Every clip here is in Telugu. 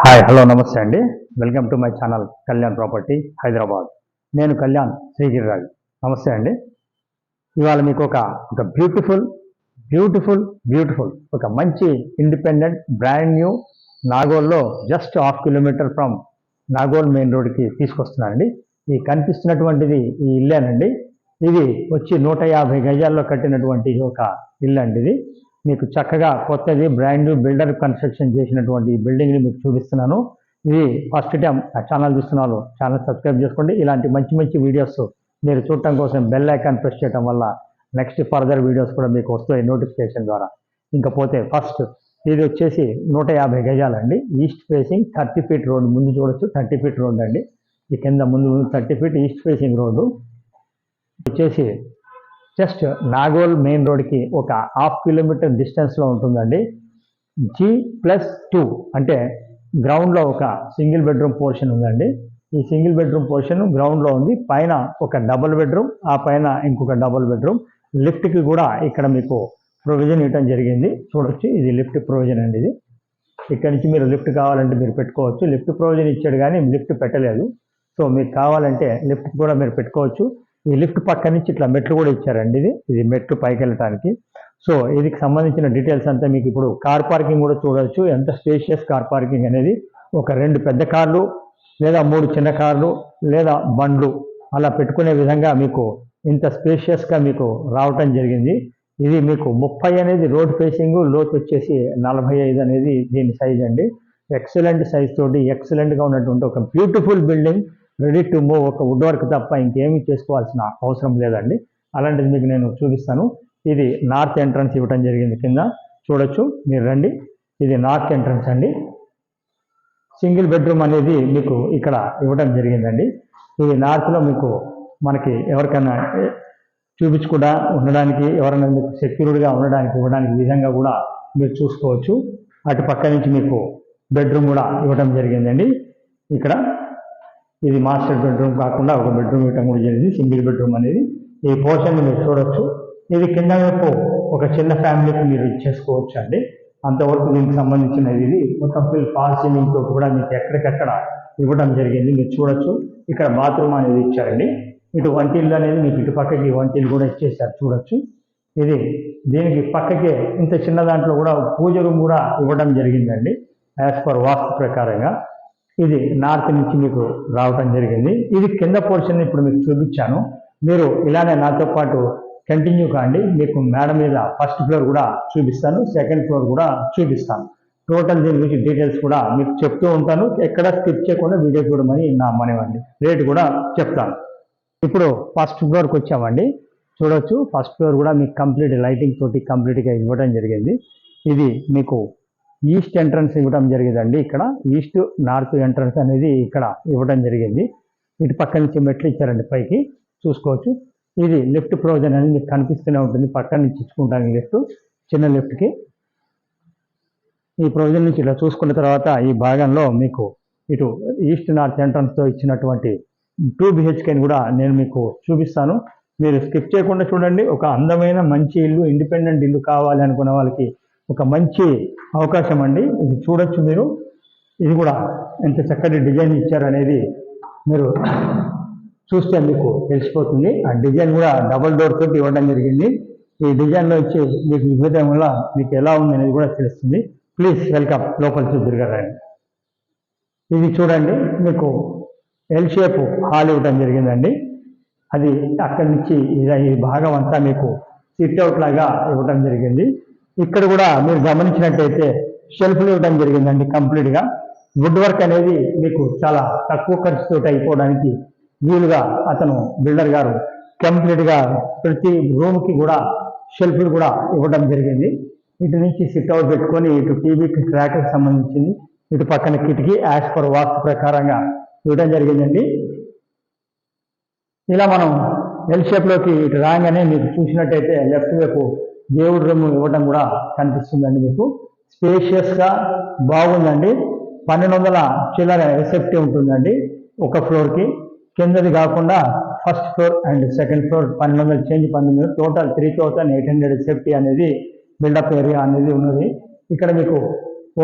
హాయ్ హలో నమస్తే అండి. Welcome to my channel Kalyan property Hyderabad. నేను కళ్యాణ్ శ్రీగిరిరాజు. నమస్తే అండి. ఇవాళ మీకు ఒక ఒక బ్యూటిఫుల్ బ్యూటిఫుల్ బ్యూటిఫుల్ ఒక మంచి independent brand new నాగోల్లో just half kilometer from Nagole main రోడ్కి తీసుకొస్తున్నానండి. ఈ కనిపిస్తున్నటువంటిది ఈ ఇల్లేనండి. ఇది వచ్చి నూట యాభై గజాల్లో కట్టినటువంటి ఒక ఇల్లు అండి ఇది. మీకు చక్కగా కొత్తది బ్రాండ్ న్యూ బిల్డర్ కన్స్ట్రక్షన్ చేసినటువంటి ఈ బిల్డింగ్ని మీకు చూపిస్తున్నాను. ఇది ఫస్ట్ టైం ఆ ఛానల్ చూస్తున్నారు ఛానల్ సబ్స్క్రైబ్ చేసుకోండి. ఇలాంటి మంచి మంచి వీడియోస్ మీరు చూడటం కోసం బెల్ ఐకాన్ ప్రెస్ చేయడం వల్ల నెక్స్ట్ ఫర్దర్ వీడియోస్ కూడా మీకు వస్తాయి నోటిఫికేషన్ ద్వారా. ఇంకపోతే ఫస్ట్ ఇది వచ్చేసి నూట యాభై గజాలండి. East facing thirty feet road ముందు చూడొచ్చు. థర్టీ ఫీట్ రోడ్ అండి. ఈ కింద ముందు thirty feet east facing road వచ్చేసి జస్ట్ నాగోల్ మెయిన్ రోడ్కి ఒక హాఫ్ కిలోమీటర్ డిస్టెన్స్లో ఉంటుందండి. జీ ప్లస్ టూ అంటే గ్రౌండ్లో ఒక సింగిల్ బెడ్రూమ్ పోర్షన్ ఉందండి. ఈ సింగిల్ బెడ్రూమ్ పోర్షన్ గ్రౌండ్లో ఉంది. పైన ఒక డబుల్ బెడ్రూమ్ ఆ పైన ఇంకొక డబుల్ బెడ్రూమ్. లిఫ్ట్కి కూడా ఇక్కడ మీకు ప్రొవిజన్ ఇవ్వటం జరిగింది. చూడొచ్చు ఇది లిఫ్ట్ ప్రొవిజన్ అండి ఇది. ఇక్కడ నుంచి మీరు లిఫ్ట్ కావాలంటే మీరు పెట్టుకోవచ్చు. లిఫ్ట్ ప్రొవిజన్ ఇచ్చాడు కానీ లిఫ్ట్ పెట్టలేదు. సో మీకు కావాలంటే లిఫ్ట్ కూడా మీరు పెట్టుకోవచ్చు. ఈ లిఫ్ట్ పక్క నుంచి ఇట్లా మెట్లు కూడా ఇచ్చారండి ఇది. ఇది మెట్లు పైకి వెళ్ళటానికి సో ఇదికి సంబంధించిన డీటెయిల్స్ అంతా మీకు ఇప్పుడు కార్ పార్కింగ్ కూడా చూడవచ్చు ఎంత స్పేషియస్ కార్ పార్కింగ్ అనేది. ఒక రెండు పెద్ద కార్లు లేదా మూడు చిన్న కార్లు లేదా బండ్లు అలా పెట్టుకునే విధంగా మీకు ఇంత స్పేషియస్గా మీకు రావటం జరిగింది. ఇది మీకు ముప్పై అనేది రోడ్ ఫేసింగ్ లోతు వచ్చేసి నలభై ఐదు అనేది దీని సైజ్ అండి ఎక్సలెంట్ సైజ్ తోటి ఎక్సలెంట్గా ఉన్నటువంటి ఒక beautiful building. Ready to move ఒక వుడ్ వర్క్ తప్ప ఇంకేమీ చేసుకోవాల్సిన అవసరం లేదండి. అలాంటిది మీకు నేను చూపిస్తాను. ఇది నార్త్ ఎంట్రన్స్ ఇవ్వటం జరిగింది కింద. చూడొచ్చు మీరు రండి. ఇది నార్త్ ఎంట్రన్స్ అండి. సింగిల్ బెడ్రూమ్ అనేది మీకు ఇక్కడ ఇవ్వడం జరిగిందండి. ఇది నార్త్లో మీకు మనకి ఎవరికైనా చూపించకుండా ఉండడానికి ఎవరైనా మీకు సెక్యూర్డ్గా ఉండడానికి ఇవ్వడానికి విధంగా కూడా మీరు చూసుకోవచ్చు. అటు పక్క నుంచి మీకు బెడ్రూమ్ కూడా ఇవ్వడం జరిగిందండి. ఇక్కడ ఇది మాస్టర్ బెడ్రూమ్ కాకుండా ఒక బెడ్రూమ్ ఇవ్వటం కూడా జరిగింది సింగిల్ బెడ్రూమ్ అనేది. ఈ పోర్షన్ మీరు చూడొచ్చు. ఇది కింద వైపు ఒక చిన్న ఫ్యామిలీకి మీరు ఇచ్చేసుకోవచ్చు అండి అంతవరకు దీనికి సంబంధించినది ఇది. మొత్తం ఫిల్ ఫాల్ సీలింగ్ కూడా మీకు ఎక్కడికక్కడ ఇవ్వడం జరిగింది. మీరు చూడొచ్చు. ఇక్కడ బాత్రూమ్ అనేది ఇచ్చారండి. ఇటు వంటిల్లు అనేది మీకు ఇటు పక్కకి వంటిల్లు కూడా ఇచ్చేసారు చూడొచ్చు. ఇది దీనికి పక్కకి ఇంత చిన్న దాంట్లో కూడా పూజ రూమ్ కూడా ఇవ్వడం జరిగిందండి. యాజ్ పర్ వాస్తు ప్రకారంగా. ఇది నార్త్ నుంచి మీకు రావటం జరిగింది. ఇది కింద పోర్షన్ ఇప్పుడు మీకు చూపించాను. మీరు ఇలానే నాతో పాటు కంటిన్యూ కాండి. మీకు మేడ మీద ఫస్ట్ ఫ్లోర్ కూడా చూపిస్తాను. సెకండ్ ఫ్లోర్ కూడా చూపిస్తాను. టోటల్ దీని గురించి డీటెయిల్స్ కూడా మీకు చెప్తూ ఉంటాను. ఎక్కడ స్కిప్ చేయకుండా వీడియో చూడమని నా మనవండి. రేట్ కూడా చెప్తాను. ఇప్పుడు ఫస్ట్ ఫ్లోర్కి వచ్చామండి. చూడొచ్చు. ఫస్ట్ ఫ్లోర్ కూడా మీకు కంప్లీట్ లైటింగ్ తోటి కంప్లీట్గా ఇవ్వడం జరిగింది. ఇది మీకు ఈస్ట్ ఎంట్రన్స్ ఇవ్వడం జరిగిందండి. ఇక్కడ ఈస్ట్ నార్త్ ఎంట్రన్స్ అనేది ఇక్కడ ఇవ్వడం జరిగింది. ఇటు పక్క నుంచి మెట్లు ఇచ్చారండి పైకి. చూసుకోవచ్చు. ఇది లిఫ్ట్ ప్రొవిజన్ అనేది మీకు కనిపిస్తూనే ఉంటుంది. పక్క నుంచి ఇచ్చుకుంటాను లిఫ్ట్ చిన్న లిఫ్ట్కి ఈ ప్రొవిజన్ నుంచి ఇలా చూసుకున్న తర్వాత ఈ భాగంలో మీకు ఇటు ఈస్ట్ నార్త్ ఎంట్రన్స్తో ఇచ్చినటువంటి టూ బిహెచ్కేని కూడా నేను మీకు చూపిస్తాను. మీరు స్కిప్ చేయకుండా చూడండి. ఒక అందమైన మంచి ఇల్లు ఇండిపెండెంట్ ఇల్లు కావాలి అనుకున్న వాళ్ళకి ఒక మంచి అవకాశం అండి. ఇది చూడొచ్చు మీరు. ఇది కూడా ఎంత చక్కటి డిజైన్ ఇచ్చారనేది మీరు చూస్తే మీకు తెలిసిపోతుంది. ఆ డిజైన్ కూడా డబల్ డోర్ తోటి ఇవ్వడం జరిగింది. ఈ డిజైన్లో వచ్చి మీకు ఇవ్వడం వల్ల మీకు ఎలా ఉంది అనేది కూడా తెలుస్తుంది. ప్లీజ్ వెల్కమ్ లోపల చూద్దరుగారండి ఇది చూడండి మీకు ఎల్ షేప్ హాల్ ఇవ్వడం జరిగిందండి. అది అక్కడి నుంచి ఇది ఈ భాగం అంతా మీకు సిట్ అవుట్ లాగా ఇవ్వడం జరిగింది. ఇక్కడ కూడా మీరు గమనించినట్టయితే షెల్ఫ్లు ఇవ్వడం జరిగిందండి కంప్లీట్గా వుడ్ వర్క్ అనేది మీకు చాలా తక్కువ ఖర్చుతో అయిపోవడానికి వీలుగా అతను బిల్డర్ గారు కంప్లీట్గా ప్రతి రూమ్కి కూడా షెల్ఫ్లు కూడా ఇవ్వడం జరిగింది. ఇటు నుంచి సిట్ అవుట్ పెట్టుకొని ఇటు టీవీకి ట్రాక్కి సంబంధించింది ఇటు పక్కన కిటికీ యాజ్ పర్ వాస్తు ప్రకారంగా ఇవ్వడం జరిగిందండి. ఇలా మనం ఎల్ షేప్లోకి ఇటు రాగానే మీకు చూసినట్టయితే లెఫ్ట్ వైపు దేవుడు రూమ్ ఇవ్వడం కూడా కనిపిస్తుందండి మీకు. స్పేషియస్గా బాగుందండి. పన్నెండు వందల చిల్లర ఎసెప్టీ ఉంటుందండి ఒక ఫ్లోర్కి. కిందది కాకుండా first floor and second floor పన్నెండు వందల చేంజ్ పంతొమ్మిది total three thousand eight hundred SFT అనేది బిల్డప్ ఏరియా అనేది ఉన్నది. ఇక్కడ మీకు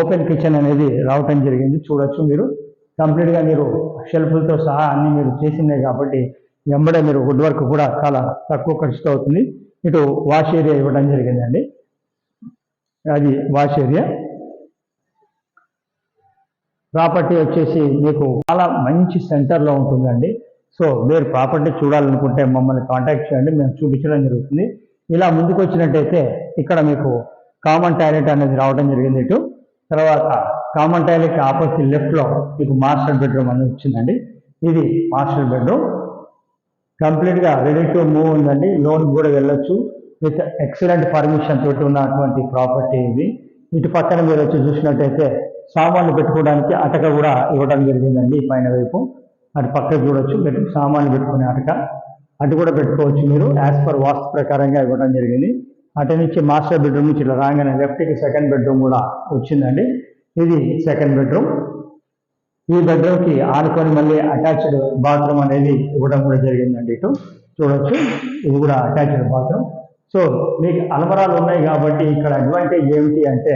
ఓపెన్ కిచెన్ అనేది రావటం జరిగింది. చూడొచ్చు మీరు. కంప్లీట్గా మీరు షెల్ఫ్లతో సహా అన్నీ మీరు చేసిందే కాబట్టి వెంబడే మీరు వుడ్ వర్క్ కూడా చాలా తక్కువ ఖర్చుతో అవుతుంది. ఇటు వాష్ ఏరియా ఇవ్వడం జరిగిందండి. అది వాష్ ఏరియా ప్రాపర్టీ వచ్చేసి మీకు చాలా మంచి సెంటర్లో ఉంటుందండి. సో మీరు ప్రాపర్టీ చూడాలనుకుంటే మమ్మల్ని కాంటాక్ట్ చేయండి మేము చూపించడం జరుగుతుంది. ఇలా ముందుకు వచ్చినట్టయితే ఇక్కడ మీకు కామన్ టాయిలెట్ అనేది రావడం జరిగింది ఇటు. తర్వాత కామన్ టాయిలెట్ ఆపోజిట్ లెఫ్ట్లో మీకు మాస్టర్ బెడ్రూమ్ అనేది వచ్చిందండి. ఇది మాస్టర్ బెడ్రూమ్. కంప్లీట్గా రెడీ టు మూవ్ ఉందండి. లోన్ కూడా వెళ్ళొచ్చు. విత్ ఎక్సలెంట్ పర్మిషన్ తోటి ఉన్నటువంటి ప్రాపర్టీ ఇది. ఇటు పక్కన మీరు వచ్చి చూసినట్టయితే సామాన్లు పెట్టుకోవడానికి అటక కూడా ఇవ్వడం జరిగిందండి పైన వైపు. అటు పక్క చూడొచ్చు. సామాన్లు పెట్టుకునే అటక. అటు కూడా పెట్టుకోవచ్చు మీరు. యాజ్ పర్ వాస్తు ప్రకారంగా ఇవ్వడం జరిగింది. అటు నుంచి మాస్టర్ బెడ్రూమ్ నుంచి ఇట్లా రాగానే లెఫ్ట్కి సెకండ్ బెడ్రూమ్ కూడా వచ్చిందండి. ఇది సెకండ్ బెడ్రూమ్ ఈ బెడ్రూమ్కి ఆనుకొని మళ్ళీ అటాచ్డ్ బాత్రూమ్ అనేది ఇవ్వడం కూడా జరిగిందండి ఇటు. చూడొచ్చు. ఇది కూడా అటాచ్డ్ బాత్రూమ్. సో మీకు అలమరాలు ఉన్నాయి కాబట్టి ఇక్కడ అడ్వాంటేజ్ ఏమిటి అంటే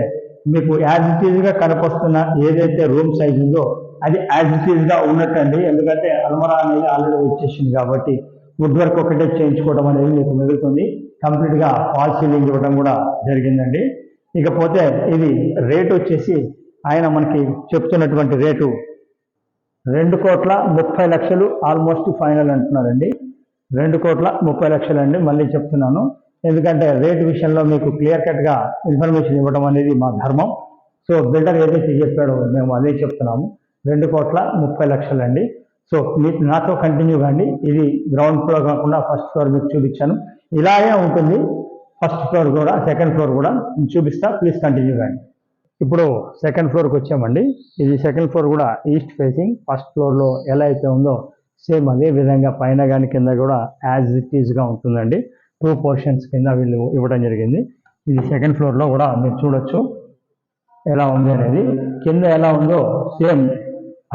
మీకు యాజ్ ఇట్ ఈజ్గా కనపస్తున్న ఏదైతే రూమ్ సైజ్ ఉందో అది యాజ్ ఇట్ ఈజ్గా ఉన్నట్టండి. ఎందుకంటే అల్మరా అనేది ఆల్రెడీ వచ్చేసింది కాబట్టి వుడ్ వర్క్ ఒకటే చేయించుకోవడం అనేది మీకు మిగులుతుంది. కంప్లీట్గా ఫాల్ సీలింగ్ ఇవ్వడం కూడా జరిగిందండి. ఇకపోతే ఇది రేట్ వచ్చేసి ఆయన మనకి చెప్తున్నటువంటి రేటు రెండు కోట్ల ముప్పై లక్షలు ఆల్మోస్ట్ ఫైనల్ అంటున్నారండి. రెండు కోట్ల ముప్పై లక్షలు అండి మళ్ళీ చెప్తున్నాను. ఎందుకంటే రేట్ విషయంలో మీకు క్లియర్ కట్గా ఇన్ఫర్మేషన్ ఇవ్వడం అనేది మా ధర్మం. సో బిల్డర్ ఏదైతే చెప్పాడో మేము అదే చెప్తున్నాము. రెండు కోట్ల ముప్పై లక్షలు అండి సో మీ నాతో కంటిన్యూ కండి. ఇది గ్రౌండ్ ఫ్లోర్ కాకుండా ఫస్ట్ ఫ్లోర్ మీకు చూపించాను. ఇలాగే ఉంటుంది. ఫస్ట్ ఫ్లోర్ కూడా సెకండ్ ఫ్లోర్ కూడా చూపిస్తా. ప్లీజ్ కంటిన్యూ కండి. ఇప్పుడు సెకండ్ ఫ్లోర్కి వచ్చామండి. ఇది సెకండ్ ఫ్లోర్ కూడా ఈస్ట్ ఫేసింగ్ ఫస్ట్ ఫ్లోర్లో ఎలా అయితే ఉందో సేమ్ అదే విధంగా పైన కానీ కింద కూడా యాజ్ ఇట్ ఈజ్గా ఉంటుందండి. టూ పోర్షన్స్ కింద వీళ్ళు ఇవ్వడం జరిగింది. ఇది సెకండ్ ఫ్లోర్లో కూడా మీరు చూడొచ్చు ఎలా ఉంది అనేది. కింద ఎలా ఉందో సేమ్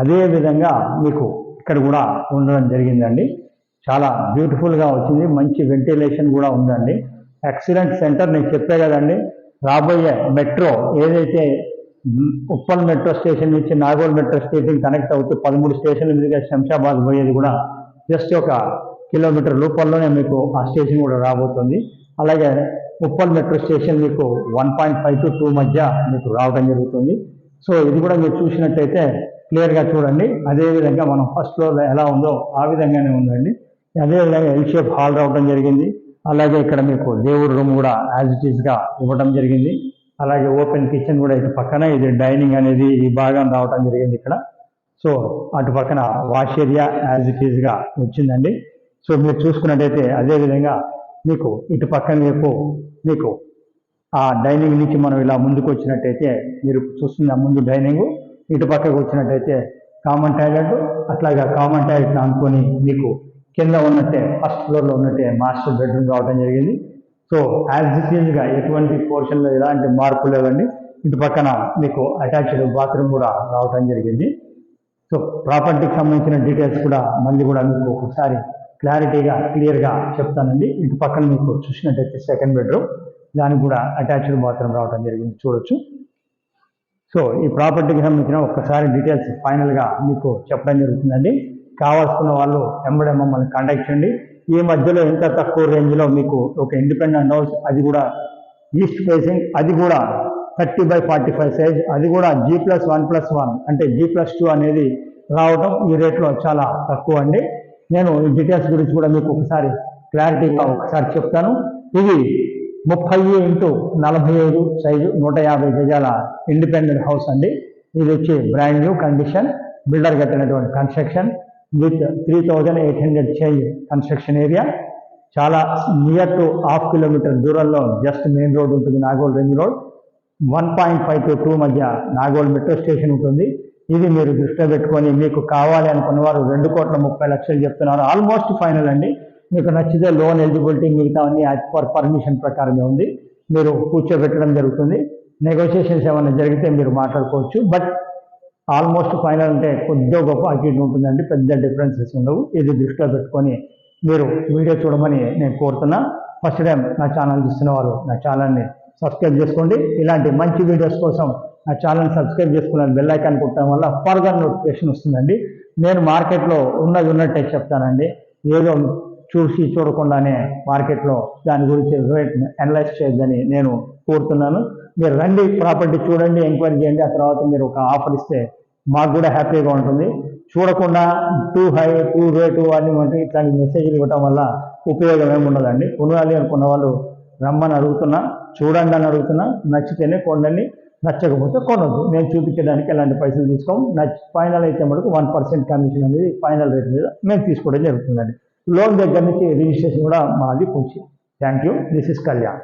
అదే విధంగా మీకు ఇక్కడ కూడా ఉండడం జరిగిందండి. చాలా బ్యూటిఫుల్గా వచ్చింది. మంచి వెంటిలేషన్ కూడా ఉందండి. ఎక్సలెంట్ సెంటర్ నేను చెప్పే కదండి. రాబోయే మెట్రో ఏదైతే ఉప్పల్ మెట్రో స్టేషన్ నుంచి నాగోల్ మెట్రో స్టేషన్ కనెక్ట్ అవుతూ పదమూడు స్టేషన్ల మీదుగా శంషాబాద్ పోయేది కూడా జస్ట్ ఒక కిలోమీటర్ లోపల్లోనే మీకు ఆ స్టేషన్ కూడా రాబోతుంది. అలాగే ఉప్పల్ మెట్రో స్టేషన్ మీకు one point five to two మధ్య మీకు రావడం జరుగుతుంది. సో ఇది కూడా మీరు చూసినట్టయితే క్లియర్గా చూడండి. అదేవిధంగా మనం ఫస్ట్ ఫ్లోర్లో ఎలా ఉందో ఆ విధంగానే ఉందండి. అదే విధంగా ఎల్ షేప్ హాల్ రావడం జరిగింది. అలాగే ఇక్కడ మీకు దేవుడి రూమ్ కూడా యాజ్ ఇట్ ఈస్గా ఇవ్వడం జరిగింది. అలాగే ఓపెన్ కిచెన్ కూడా ఇది పక్కన ఇది డైనింగ్ అనేది ఈ భాగం రావడం జరిగింది ఇక్కడ. సో అటు పక్కన వాష్ ఏరియా యాజ్ ఇట్ ఈస్గా వచ్చిందండి. సో మీరు చూసుకున్నట్టయితే అదే విధంగా మీకు ఇటు పక్కన వైపు మీకు ఆ డైనింగ్ నుంచి మనం ఇలా ముందుకు వచ్చినట్టయితే మీరు చూస్తున్న ముందు డైనింగ్ ఇటు పక్కకు వచ్చినట్టయితే కామన్ టాయిలెట్ అట్లాగా కామన్ టాయిలెట్ అనుకొని మీకు కింద ఉన్నట్టే ఫస్ట్ ఫ్లోర్లో ఉన్నట్టే మాస్టర్ బెడ్రూమ్ రావడం జరిగింది. సో యాజ్ ఇట్ ఈజ్గా ఎటువంటి పోర్షన్లో ఎలాంటి మార్పు లేవండి. ఇటు పక్కన మీకు అటాచ్డ్ బాత్రూమ్ కూడా రావడం జరిగింది. సో ప్రాపర్టీకి సంబంధించిన డీటెయిల్స్ కూడా మళ్ళీ కూడా మీకు ఒకసారి క్లారిటీగా క్లియర్గా చెప్తానండి. ఇటు పక్కన మీకు చూసినట్టయితే సెకండ్ బెడ్రూమ్ దానికి కూడా అటాచ్డ్ బాత్రూమ్ రావడం జరిగింది. చూడొచ్చు. సో ఈ ప్రాపర్టీకి సంబంధించిన ఒక్కసారి డీటెయిల్స్ ఫైనల్గా మీకు చెప్పడం జరుగుతుందండి. కావాల్సిన వాళ్ళు ఎంబడే మమ్మల్ని కాంటాక్ట్ చేయండి. ఈ మధ్యలో ఎంత తక్కువ రేంజ్లో మీకు ఒక ఇండిపెండెంట్ హౌస్ అది కూడా ఈస్ట్ ఫేసింగ్ అది కూడా thirty by forty five size అది కూడా G plus one plus one అంటే జీ ప్లస్ టూ అనేది రావడం ఈ రేట్లో చాలా తక్కువ అండి. నేను ఈ డీటెయిల్స్ గురించి కూడా మీకు ఒకసారి క్లారిటీగా ఒకసారి చెప్తాను. ఇది ముప్పై ఇంటూ నలభై ఐదు సైజు నూట యాభై గజాల ఇండిపెండెంట్ హౌస్ అండి. ఇది వచ్చి బ్రాండ్ న్యూ కండిషన్ బిల్డర్ కట్టినటువంటి construction with three thousand eight hundred change construction area చాలా నియర్ టు హాఫ్ కిలోమీటర్ దూరంలో జస్ట్ మెయిన్ రోడ్ ఉంటుంది Nagole ring road one point five to two మధ్య నాగోల్ మెట్రో స్టేషన్ ఉంటుంది. ఇది మీరు దృష్టిలో పెట్టుకొని మీకు కావాలి అనుకున్న వారు రెండు కోట్ల ముప్పై లక్షలు చెప్తున్నారు. ఆల్మోస్ట్ ఫైనల్ అండి. మీకు నచ్చితే లోన్ ఎలిజిబిలిటీ మిగతా అన్ని యాజ్ పర్ పర్మిషన్ ప్రకారమే ఉంది. మీరు కూర్చోబెట్టడం జరుగుతుంది. నెగోషియేషన్స్ ఏమైనా జరిగితే మీరు మాట్లాడుకోవచ్చు. బట్ ఆల్మోస్ట్ ఫైనల్ అంటే కొద్దిగా గొప్ప అటు ఉంటుందండి. పెద్ద డిఫరెన్సెస్ ఉండవు. ఇది దృష్టిలో పెట్టుకొని మీరు వీడియో చూడమని నేను కోరుతున్నా. ఫస్ట్ టైం నా ఛానల్ చూస్తున్న వారు నా ఛానల్ని సబ్స్క్రైబ్ చేసుకోండి. ఇలాంటి మంచి వీడియోస్ కోసం నా ఛానల్ సబ్స్క్రైబ్ చేసుకున్నాను బెల్ ఐకాన్ కొట్టడం వల్ల ఫర్దర్ నోటిఫికేషన్ వస్తుందండి. నేను మార్కెట్లో ఉన్నది ఉన్నట్టే చెప్తానండి. ఏదో చూసి చూడకుండానే మార్కెట్లో దాని గురించి రేట్ అనలైజ్ చేయొద్దని నేను కోరుతున్నాను. మీరు రండి ప్రాపర్టీ చూడండి ఎంక్వైరీ చేయండి ఆ తర్వాత మీరు ఒక ఆఫర్ ఇస్తే మాకు కూడా హ్యాపీగా ఉంటుంది. చూడకుండా టూ హై టూ రేటు అని వంటి ఇట్లాంటి మెసేజ్లు ఇవ్వటం వల్ల ఉపయోగం ఏమి ఉండదండి. కొనాలి అనుకున్న వాళ్ళు రమ్మని అడుగుతున్నా చూడండి అని అడుగుతున్నా నచ్చితేనే కొనండి నచ్చకపోతే కొనొద్దు. మేము చూపించడానికి ఎలాంటి పైసలు తీసుకోం నచ్చి ఫైనల్ అయితే మటుకు వన్ పర్సెంట్ కమిషన్ అనేది ఫైనల్ రేట్ మీద మేము తీసుకోవడం జరుగుతుందండి. లోన్ దగ్గర నుంచి రిజిస్ట్రేషన్ కూడా మాది పూచి thank you this is Kalyan